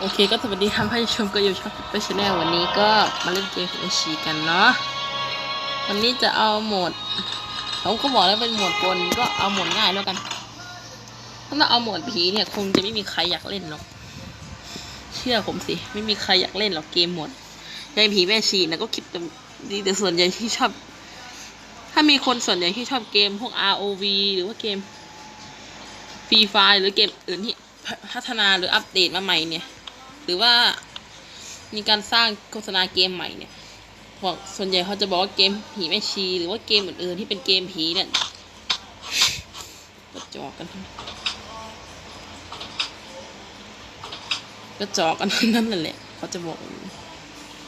โอเคก็สวัสดีครับท่านผู้ชมก็อยู่ช่องไปชแนลวันนี้ก็มาเล่นเกมเอชีกันเนาะวันนี้จะเอาโหมดผมก็บอกแล้วเป็นโหมดปนก็เอาโหมดง่ายแล้วกันถ้าเราเอาโหมดผีเนี่ยคงจะไม่มีใครอยากเล่นหรอก เชื่อผมสิ ไม่มีใครอยากเล่นหรอกเกมโหมดเกมผีแม่ชีนะก็คิดแต่ดีแต่ส่วนใหญ่ที่ชอบ ถ้ามีคนส่วนใหญ่ที่ชอบเกมพวก ROV หรือว่าเกมฟรีไฟหรือเกมอื่นที่พัฒนาหรืออัปเดตมาใหม่เนี่ย หรือว่ามีการสร้างโฆษณาเกมใหม่เนี่ยพวกส่วนใหญ่เขาจะบอกว่าเกมผีแม่ชี หรือว่าเกมอื่นๆที่เป็นเกมผีเนี่ยกระจอกกันกระจอกกันนั้นนั่นแหละเขาจะบอก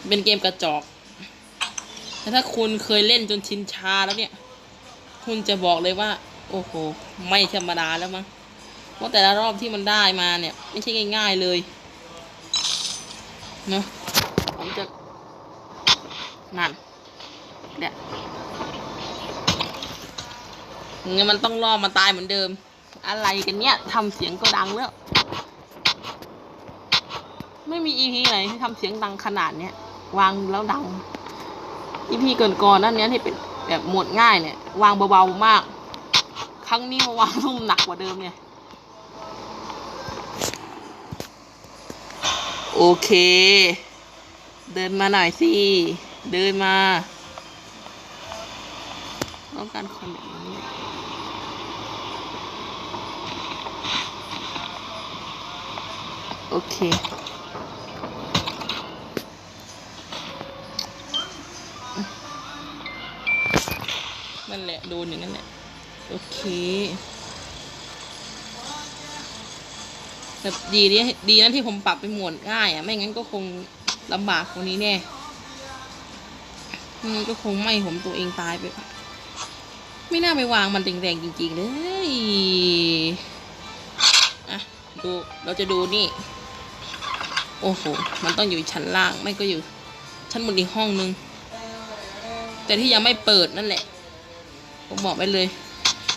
เป็นเกมกระจอกแต่ถ้าคุณเคยเล่นจนชินชาแล้วเนี่ย คุณจะบอกเลยว่า โอ้โห ไม่ธรรมดาแล้วมั้งเพราะแต่ละรอบที่มันได้มาเนี่ย ไม่ใช่ง่าย ๆเลย เนาะผมจะนั่นเนี่ยงั้นมันต้องรอมาตายเหมือนเดิม อะไรกันเนี่ยทำเสียงก็ดังแล้ว ไม่มีอีพีไหนที่ทำเสียงดังขนาดเนี้ยวางแล้วดังอีพีก่อนๆนั่นเนี้ยที่เป็นแบบหมดง่ายเนี่ย วางเบาๆมาก ครั้งนี้มาวางทุ่มหนักกว่าเดิมเนี่ย โอเค เดินมาหน่อยสิ เดินมาต้องการคนแบบนี้โอเค นั่นแหละ โดนอย่างนั้นแหละ โอเค แบบดีนี่ดีนะที่ผมปรับไปหมวดง่ายอะ ไม่งั้นก็คงลำบากกว่านี้แน่ไม่งั้นก็คงไม่ผมตัวเองตายไป ไม่น่าไปวางมันแรงๆจริง ๆ เลยอะดูเราจะดูนี่ โอ้โห มันต้องอยู่ชั้นล่างไม่ก็อยู่ ชั้นบนอีกห้องนึง แต่ที่ยังไม่เปิดนั่นแหละ ผมบอกไปเลย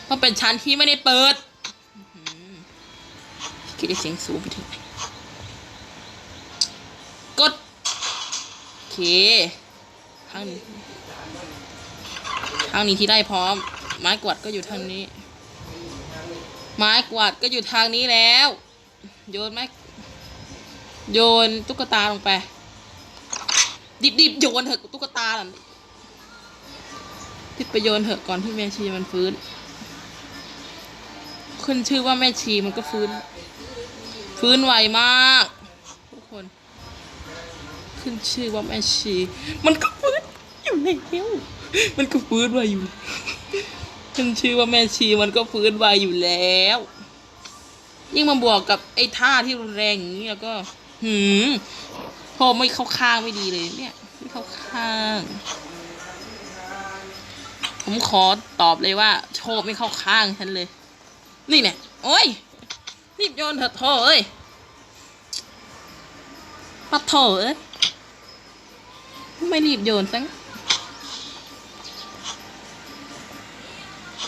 เพราะเป็นชั้นที่ไม่ได้เปิด คิดได้เสียงสูงไปถึงไหนกดโอเคทางนี้ทางนี้ที่ได้พร้อม ไม้กวาดก็อยู่ทางนี้ ไม้กวาดก็อยู่ทางนี้แล้ว โยนไม้โยนตุ๊กตาลงไป ดิบๆโยนเถอะตุ๊กตาล่ะทิดไปโยนเถอะก่อนที่แม่ชีมันฟื้น ขึ้นชื่อว่าแม่ชีมันก็ฟื้น ฟื้นไวมากทุกคน ขึ้นชื่อว่าแม่ชี มันก็ฟื้นอยู่แล้วมันก็ฟื้นไวอยู่ ขึ้นชื่อว่าแม่ชีมันก็ฟื้นไวอยู่แล้ว ยิ่งมาบวกกับไอ้ท่าที่รุนแรงอย่างนี้แล้วก็ หืมพอไม่เข้าข้างไม่ดีเลยเนี่ย ไม่เข้าข้าง ผมขอตอบเลยว่า โชคไม่เข้าข้างฉันเลย นี่เนี่ยโอ้ย รีบโยนเถอะโถเอ้ยปัดโถเอ้ยไม่รีบโยนสัง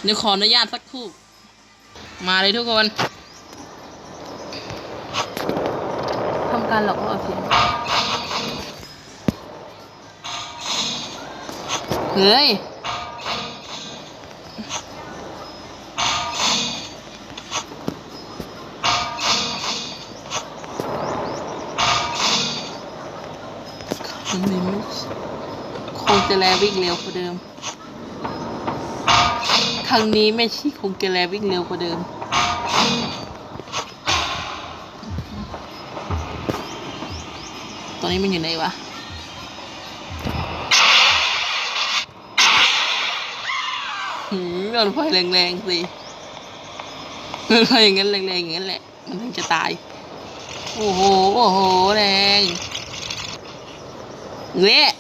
เดี๋ยวขออนุญาตสักครู่ มาเลยทุกคนทำการหลอกล่อเสียงเฮ้ย ไม่คงจะแลวิ่งเร็วกว่าเดิม ครั้งนี้ไม่ช่คงจะแลวิ่งเร็วกว่าเดิม ตอนนี้มันอยู่ไหนวะหืมโดนไฟแรงๆสิโดนไฟอย่างนั้นแรงๆอย่างนั้นแหละ มันถึงจะตาย โอ้โห โอ้โห แรง เละ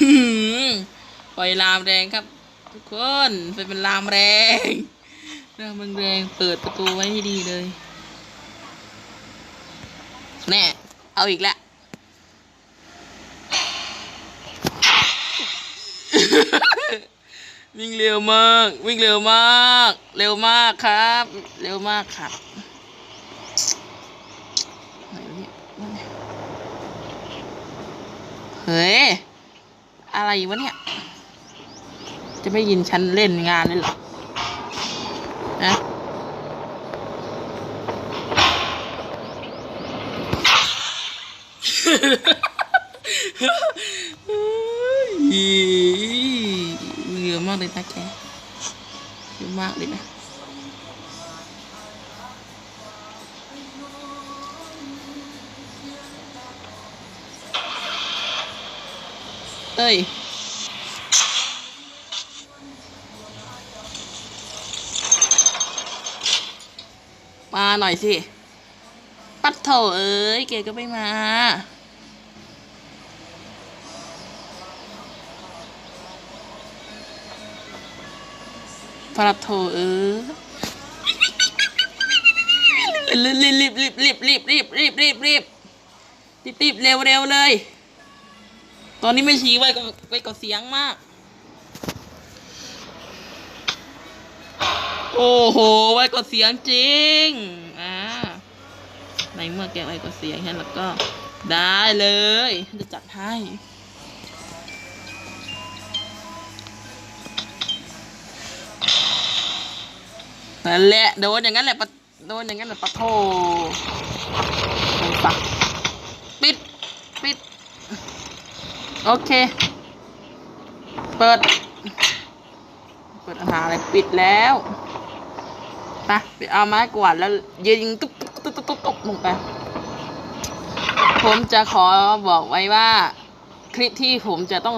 หืมปล่อยลามแรงครับ ทุกคนไปเป็นลามแรงลามแรงเปิดประตูไว้ให้ดีเลย แน่ เอาอีกแล้ว วิ่งเร็วมาก วิ่งเร็วมาก เร็วมากครับ เร็วมากครับเฮ้ย อะไรวะเนี่ย จะไม่ยินฉันเล่นงานเลยเหรอนะ เยอะมากเลยนะแกเยอะมากเลยนะเอ้ยมาหน่อยสิ ปัดโถเอ้ย เกก็ไม่มา ปรับโถเออรีบรีบรีบรีบรีบรีบรีบรีบรีบรีบรีบเร็วเร็วเลย ตอนนี้ไม่ชี้ไว้ก็ไว้กับเสียงมาก โอ้โห ไว้กับเสียงจริง อ่า ในเมื่อแกไว้กับเสียงฉันแล้วก็ได้เลย จะจัดให้ นั่นแหละโดนอย่างนั้นแหละปะโดนอย่างนั้นแหละปะโทปักปิดปิด โอเค เปิด เปิดอาหาอะไรปิดแล้วไปไปเอาไม้กวาดแล้วยิงตุ๊บตุ๊บตุ๊บตุ๊บตุ๊บตกลงไป ผมจะขอบอกไว้ว่า คลิปที่ผมจะต้อง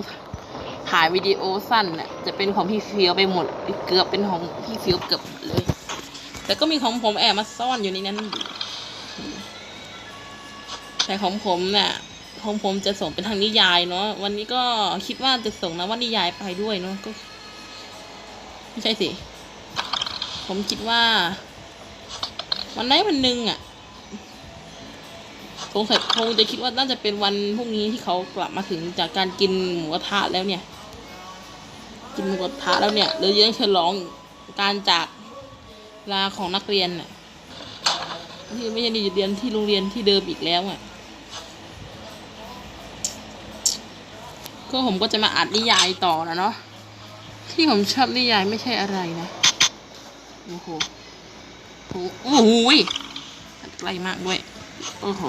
ถ่ายวิดีโอสั้นน่ะจะเป็นของพี่เฟียวไปหมด เกือบเป็นของพี่เฟียวเกือบเลย แต่ก็มีของผมแอบมาซ่อนอยู่ในนั้น แต่ของผมเนี่ยของผมจะส่งเป็นทางนิยายเนาะวันนี้ก็คิดว่าจะส่งนะวนิยายไปด้วยเนาะก็ไม่ใช่สิ ผมคิดว่า วันไหนวันหนึ่งอะสงสัยคงจะคิดว่าน่าจะเป็นวันพรุ่งนี้ที่เขากลับมาถึงจากการกินหมูกระทะแล้วเนี่ย กินหมูกระทะแล้วเนี่ยเลยยังฉลองการจาก ลาของนักเรียนน่ะที่ไม่ใช่เรียนที่โรงเรียนที่เดิมอีกแล้วอะก็ผมก็จะมาอ่านนิยายต่อนะเนาะที่ผมชอบนิยายไม่ใช่อะไรนะโอ้โหโอ้โหโอ้โหยใกล้มากด้วยโอ้โห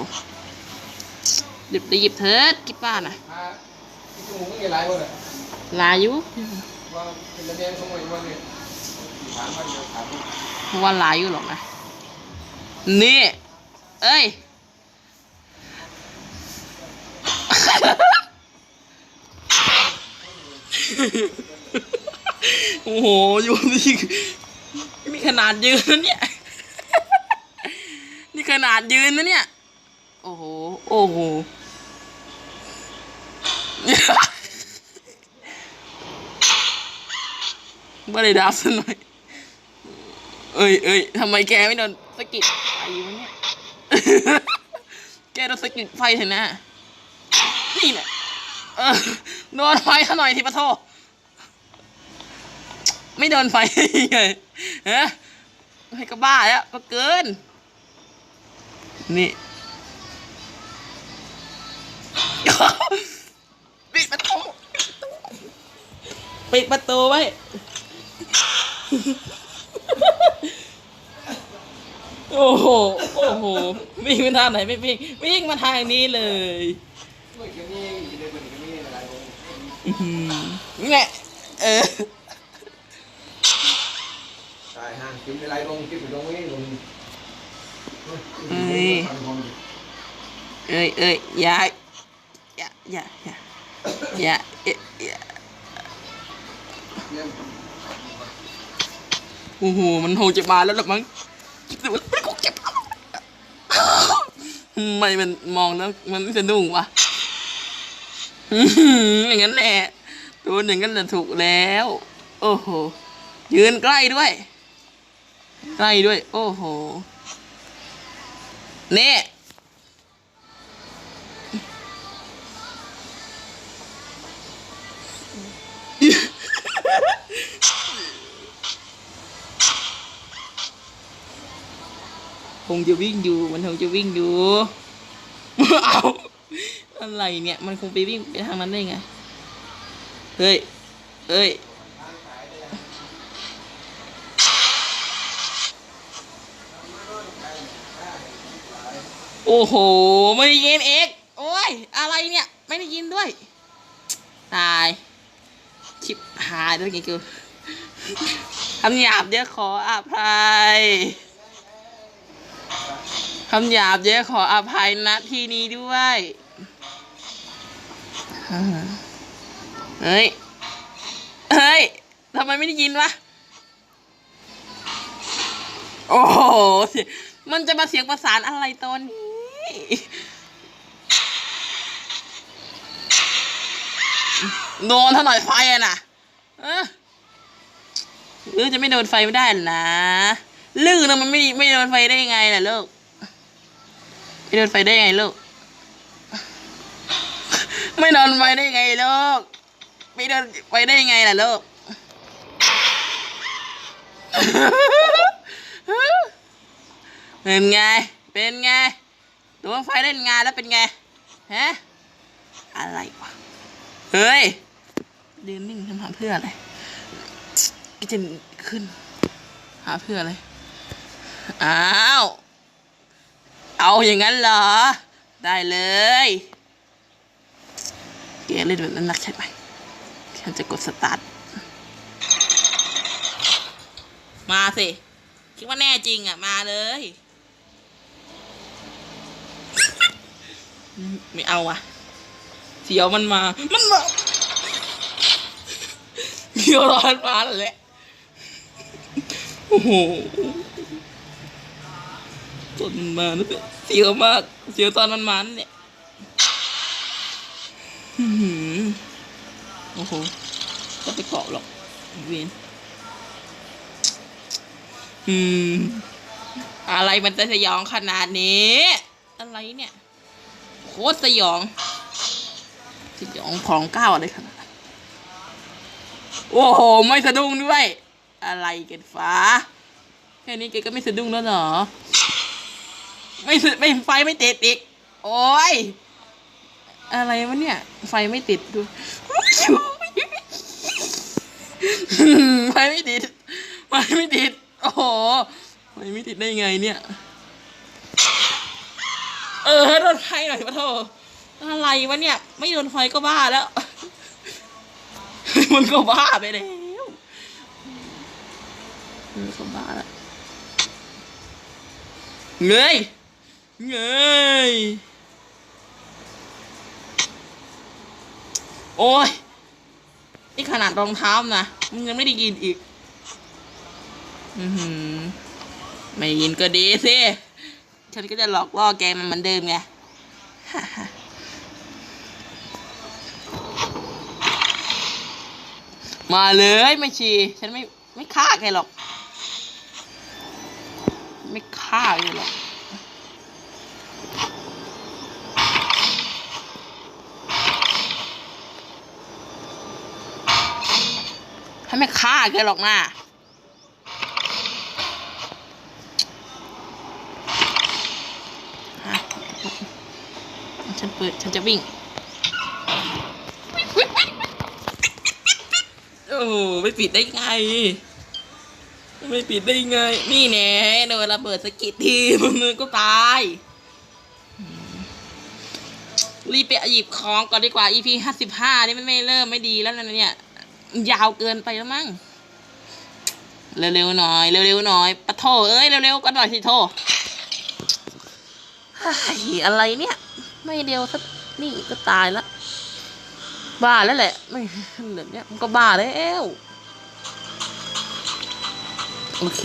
หยิบหยิบเถิดกิ๊ป้าน่ะอ่าที่จมูกไม่มีอะไรวะเนี่ยลายุว่าเป็นระเบียงสมัย วันไล่ยถามว่าเดียวถามว่หรอกนะ นี่ เอ้ย โอ้โหโยนนี่มีขนาดยืนนะเนี่ย นี่ขนาดยืนนะเนี่ย โอ้โห โอ้โหไม่ได้ดับซะหน่อย เอ้ยเอ้ยทำไมแกไม่โดนสะกิดไฟวะเนี่ย แกโดนสะกิดไฟเถอะนะ นี่แหละเออโดนไฟเขาหน่อยทีปะโทไม่โดนไฟไงฮะให้ก็บ้าแล้วก็เกิน นี่ปิดประตูปิดประตูไว้ โอ้โห โอ้โห วิ่งไปทางไหนไม่วิ่ง วิ่งมาทางนี้เลยอื้อหือแง่เออ Rồi ha, kiếm cái like con, kiếm cái con ấy luôn. Ê. Ơi, ơi, dạ. Dạ, dạ, dạ. Dạ, dạ, โอ้โห มันคงจะมาแล้วหรอมั้งคิดดูว่ามันคงเจ็บทำไมมันมองแล้วมันไม่สะดุ้งวะอื้อหืออย่างนั้นแหละโดนอย่างนั้นแหละถูกแล้ว โอ้โห ยืนใกล้ด้วย ใกล้ด้วย โอ้โหนี่ คงจะวิ่งอยู่ มันคงจะวิ่งอยู่ เอาอะไรเนี่ย มันคงไปวิ่งไปทางนั้นได้ไง เฮ้ย เฮ้ย โอ้โห ไม่ได้ยินเอกโอ้ย อะไรเนี่ย ไม่ได้ยินด้วย ตาย ชิบหายด้วยไงกูคำหยาบเดี๋ยอะขออภัย คำหยาบเยอะขออภัยณที่นี้ด้วยเฮ้ย เฮ้ยทำไมไม่ได้ยินวะ โอ้โหสียงมันจะมาเสียงประสานอะไรตอนนี้ โดนเท่าหน่อยไฟอะน่ะเออหรือจะไม่โดนไฟไม่ได้หรอนะลื่นนะมันไม่ไม่โดนไฟได้ยังไงล่ะลูก ไม่โดนไฟได้ไงลูก ไม่โดนไฟได้ไงลูก ไม่โดนไฟได้ไงล่ะลูก เป็นไง เป็นไงดวงไฟเล่นงานแล้วเป็นไง ฮะ อะไรวะ เฮ้ยยืนนิ่งทำหาเพื่ออะไรก็จะขึ้น หาเพื่ออะไร อ้าว เอาอย่างนั้นเหรอ ได้เลยแกเล่นแบบนั้นนักใช่ไหมฉันจะกดสตาร์ท มาสิ คิดว่าแน่จริงอะ มาเลย ไม่เอาอะ เสียวมันมา มันมาเสียวร้อนมาแล้วแหละโอ้โห ตอนมันมานะเนี่ยเสียวมาก เสียวตอนมันมานั่นเนี่ยอือหือโอ้โหก็ไปเกาะหรอกเวนอืม อะไรมันจะสยองขนาดนี้ อะไรเนี่ย โคตรสยอง สยองของก้าวอะไรขนาดโอ้โห ไม่สะดุ้งด้วย อะไรกันฟ้า แค่นี้แกก็ไม่สะดุ้งแล้วเหรอ ไม่สะไม่ไฟไม่ติดอีก โอ้ย อะไรวะเนี่ย ไฟไม่ติดดู ไฟไม่ติด ไฟไม่ติด โอ้โห ไฟไม่ติดได้ไงเนี่ย เออโดนไฟหน่อยปะโทอะไรวะเนี่ย ไม่โดนไฟก็บ้าแล้ว มันก็บ้าไปแล้วมันก็บ้าแล้วเงย เงยโอ้ย นี่ขนาดรองเท้านะมันยังไม่ได้ยินอีก อือหือ ไม่ยินก็ดีสิ ฉันก็จะหลอกล่อแกมันเหมือนเดิมไงมาเลยไม่ชี ฉันไม่ไม่ฆ่าแกหรอก ไม่ฆ่าแกหรอก ไม่ฆ่าแกหรอกนะฮะฉันเปิด ฉันจะวิ่ง โอ้ไม่ปิดได้ไง ไม่ปิดได้ไง นี่แน่โดนระเบิดสกิดทีมือก็ตาย รีบไปหยิบของก่อนดีกว่า EP ห้าสิบห้านี่มันไม่เริ่มไม่ดีแล้วนะเนี่ย ยาวเกินไปแล้วมั้งเร็วๆหน่อยเร็วๆหน่อยปะโถเอ้ยเร็วๆกันหน่อยสิโถเฮ้ยอะไรเนี่ย ไม่เร็วสักนี่ก็ตายแล้วบ้าแล้วแหละไม่แบบเนี้ยมันก็บ้าแล้วโอเค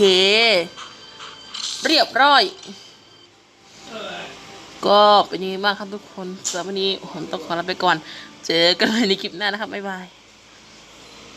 เรียบร้อย ก็เป็นยังไงบ้างครับทุกคนสำหรับวันนี้ผมต้องขอลาไปก่อน เจอกันใหม่ในคลิปหน้านะครับบ๊ายบาย